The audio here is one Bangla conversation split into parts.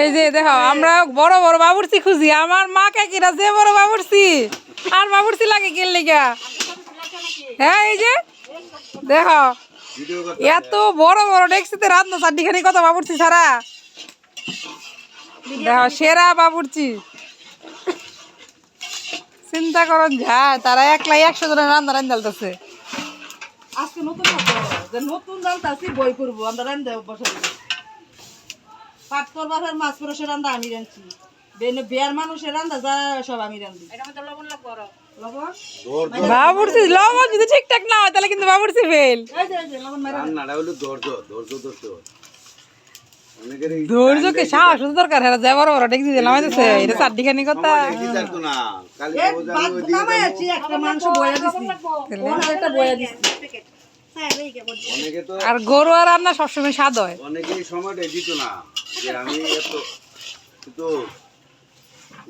এই যে দেখো, আমরা বড় বড় খুঁজি। আমার মা কাকিরা যে বড় আর লাগে লিগা? হ্যাঁ এই যে, দেখো, এত বড় বড় ডেক্সিতে রাত না চারটিখানি কত ছাড়া? দেখো, সেরা বাবুর্চি। চিন্তা করুন যায় তারা একলা একশো জনের রান্না রান্ধালতেছে আজকে নতুন যে নতুন রান্তাছি বই করব, আমরা রান্ধে বসে পাট করবার ফের মাছ পরশের রান্দা আমি রাঁধছি। বিয়ার মানুষের রান্দা যা সব আমি রান্ধি লবণ বাবুর্চি লবণ? যদি ঠিকঠাক না হয় তাহলে কিন্তু বাবুর্চি ফেল ধৈর্যকে সাহস দরকার? হ্যাঁ যা বড় বড় ডেক্সি দিলাম হইতেছে এটা চারটিখানি কথা। কি জানতো না? কালি এই খবর ভাত জানি ওই দিকে নামাই একটা মাংস বয়া দিছি। একটা বয়া দিছি। অনেকে তো আর গরু আর রান্না সবসময় স্বাদ হয় অনেকে এই সময়টা দিত না যে আমি এত কিন্তু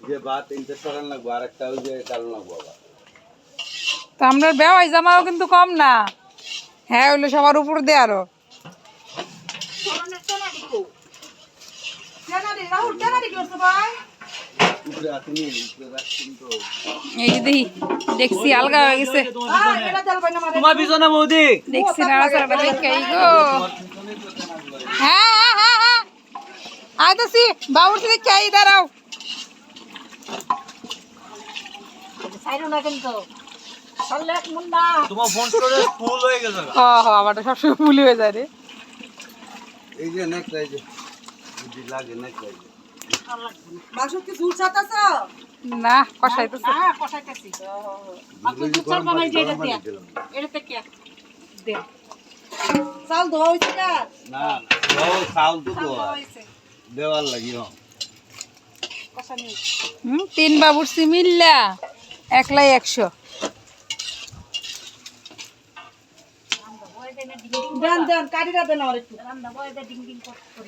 যে ভাত তিনটে সরান লাগবো আর একটা ওই যে কারণ লাগবো আবার তো আমরা বেওয়াই জামাও কিন্তু কম না হ্যাঁ হইল সবার উপর দিয়ে আরও কেনারি রাহুল কেনারি করছ ভাই উপরে আসেনি উপরে রাখছেন তো এই যে দেখি দেখছি আলগা হয়ে গেছে। তোমার পিছনে বৌদি। দেখছি গো। হ্যাঁ হ্যাঁ হ্যাঁ হ্যাঁ। আইতাছি বাবুর সাথে চাই দাঁড়াও। তোমার ফোন স্টোরেজ ফুল হয়ে গেছে। সবসময় ভুলি হয়ে যায় রে। এই যে নেক্সট এই যে। লাগে নেক্সট মাংস কি ঝুল ছাতাছ না কষাইতেছে। যদি গরম পানি গরম পানি দিলাম। চাল ধোয়া হইছে না? না না ও চাউল তো দেওয়ার লাগি হুম তিন বাবুরসি মিল্লা একলাই একশো। দেন দেন কাটিটা দেন আমার একটু। একটু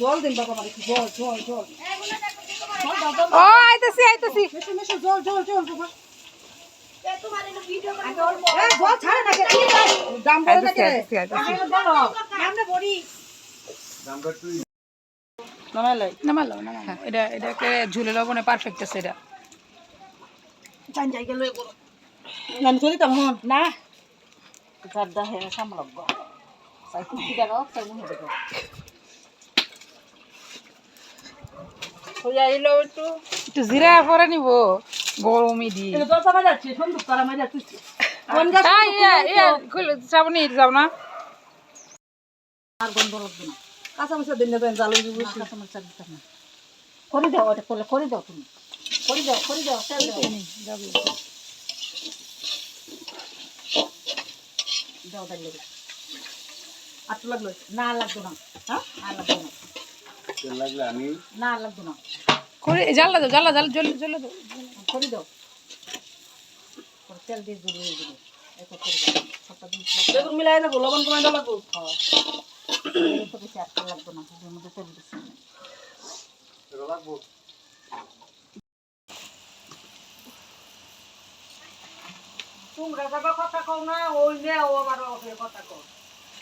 জল দিন বাবা জল জল জল ও আইতাছি আইতাছি। জল জল জল বাবা এটাকে ঝুলে লবণে পারফেক্ট আছে এটা। না। হে সামলাব। সাই কুচি দাও সাই মুহে দাও হইয়া এলো একটু। একটু জিরা পরে নিব গরমই দি। চাপা যাচ্ছে সন্দুক করা মাঝে তুই যাবনি যাও না আর গন্ধ লাগবে না। কাঁচা মশলা দিন দেবেন জাল দিব কাঁচা না। করে দাও ওটা করলে করে দাও তুমি। করে দাও করে দাও তেল দাও। দাও দাও লেগে লাগল না লাগবে না। হ্যাঁ? না লাগবে না। তেল লাগলে আমি না লাগবে না। করে জ্বালা দাও জ্বালা জ্বালা জ্বলে জ্বলে দাও। করে দাও। তেল দিয়ে জুড়ে দিয়ে দিবে। এটা করে দাও। সবটা দিন দেখুন মিলাই দেবো লবণ কমাই দেওয়া লাগবো। হ্যাঁ। তো বেশি আটটা লাগবে না মধ্যে তেল দিচ্ছি তোমরা যাবা কথা কও না ওই যে ও আবার কথা কও।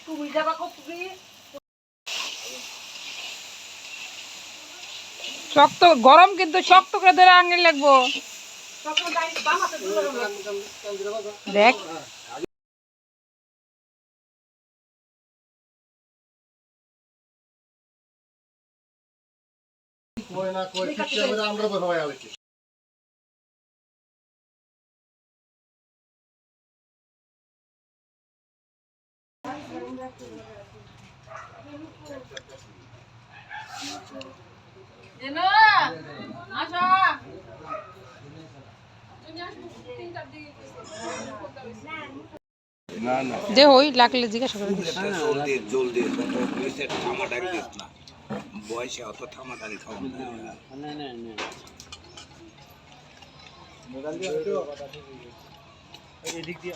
তুমি যাবা কও শক্ত গরম কিন্তু শক্ত করে ধরে আঙিল লাগবো। দেখ। না যে হই লাগলে জিজ্ঞাসা করে দিস জল দিয়ে জল দিয়ে পুলিশে দিস না বয়সে অত থামাটারি খাওয়া না না না এদিক দিয়ে